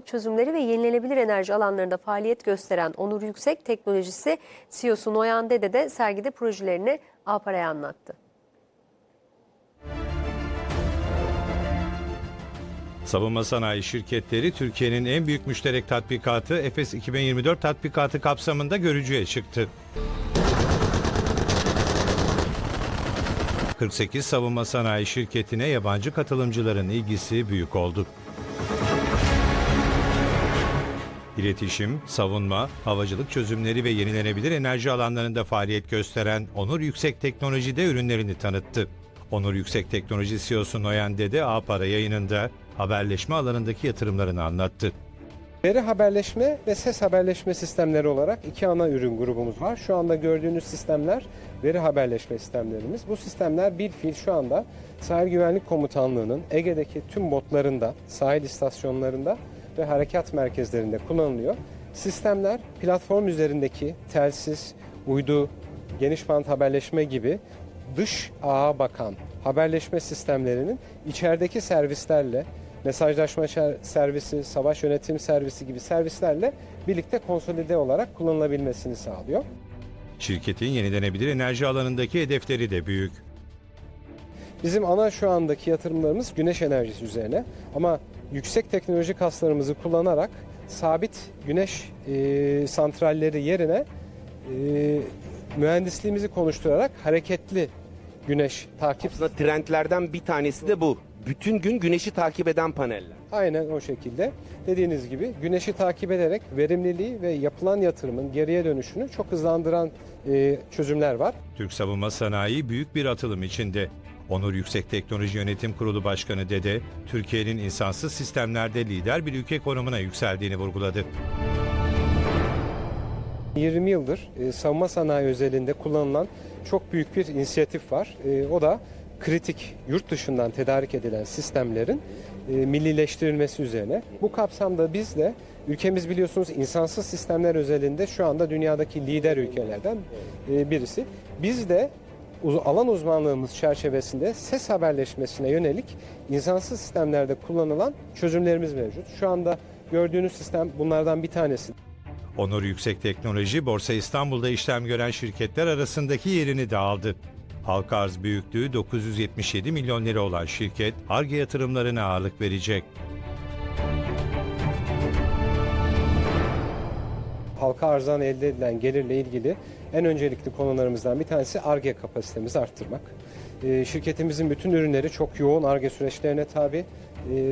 havacılık çözümleri ve yenilenebilir enerji alanlarında faaliyet gösteren Onur Yüksek Teknolojisi CEO'su Noyan Dede de sergide projelerini Apara'ya anlattı. Savunma sanayi şirketleri Türkiye'nin en büyük müşterek tatbikatı Efes 2024 tatbikatı kapsamında görücüye çıktı. 48 savunma sanayi şirketine yabancı katılımcıların ilgisi büyük oldu. İletişim, savunma, havacılık çözümleri ve yenilenebilir enerji alanlarında faaliyet gösteren Onur Yüksek Teknoloji'de ürünlerini tanıttı. Onur Yüksek Teknoloji CEO'su Noyan Dede A-Para yayınında haberleşme alanındaki yatırımlarını anlattı. Veri haberleşme ve ses haberleşme sistemleri olarak iki ana ürün grubumuz var. Şu anda gördüğünüz sistemler veri haberleşme sistemlerimiz. Bu sistemler bir fiil şu anda Sahil Güvenlik Komutanlığı'nın Ege'deki tüm botlarında, sahil istasyonlarında ve harekat merkezlerinde kullanılıyor. Sistemler platform üzerindeki telsiz, uydu, geniş bant haberleşme gibi dış ağa bakan haberleşme sistemlerinin içerideki servislerle mesajlaşma servisi, savaş yönetim servisi gibi servislerle birlikte konsolide olarak kullanılabilmesini sağlıyor. Şirketin yenilenebilir enerji alanındaki hedefleri de büyük. Bizim ana şu andaki yatırımlarımız güneş enerjisi üzerine ama yüksek teknoloji kaslarımızı kullanarak sabit güneş e, santralleri yerine e, mühendisliğimizi konuşturarak hareketli güneş takip Aslında trendlerden bir tanesi de bu. Bütün gün güneşi takip eden paneller. Aynen o şekilde. Dediğiniz gibi güneşi takip ederek verimliliği ve yapılan yatırımın geriye dönüşünü çok hızlandıran e, çözümler var. Türk savunma sanayi büyük bir atılım içinde. Onur Yüksek Teknoloji Yönetim Kurulu Başkanı Dede, Türkiye'nin insansız sistemlerde lider bir ülke konumuna yükseldiğini vurguladı. 20 yıldır e, savunma sanayi özelinde kullanılan çok büyük bir inisiyatif var. E, o da kritik yurt dışından tedarik edilen sistemlerin e, millileştirilmesi üzerine. Bu kapsamda biz de ülkemiz biliyorsunuz insansız sistemler özelinde şu anda dünyadaki lider ülkelerden e, birisi. Biz de alan uzmanlığımız çerçevesinde ses haberleşmesine yönelik insansız sistemlerde kullanılan çözümlerimiz mevcut. Şu anda gördüğünüz sistem bunlardan bir tanesi. Onur Yüksek Teknoloji, Borsa İstanbul'da işlem gören şirketler arasındaki yerini de aldı. Halka arz büyüklüğü 977 milyon lira olan şirket, ARGE yatırımlarına ağırlık verecek. Halka arzdan elde edilen gelirle ilgili en öncelikli konularımızdan bir tanesi ARGE kapasitemizi arttırmak. Ee, Şirketimizin bütün ürünleri çok yoğun ARGE süreçlerine tabi ee,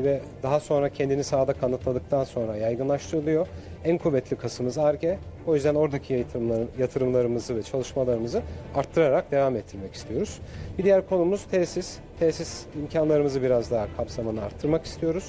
ve daha sonra kendini sahada kanıtladıktan sonra yaygınlaştırılıyor. En kuvvetli kasımız ARGE. O yüzden oradaki yatırımlar- yatırımlarımızı ve çalışmalarımızı arttırarak devam ettirmek istiyoruz. Bir diğer konumuz tesis. Tesis imkanlarımızı biraz daha kapsamını arttırmak istiyoruz.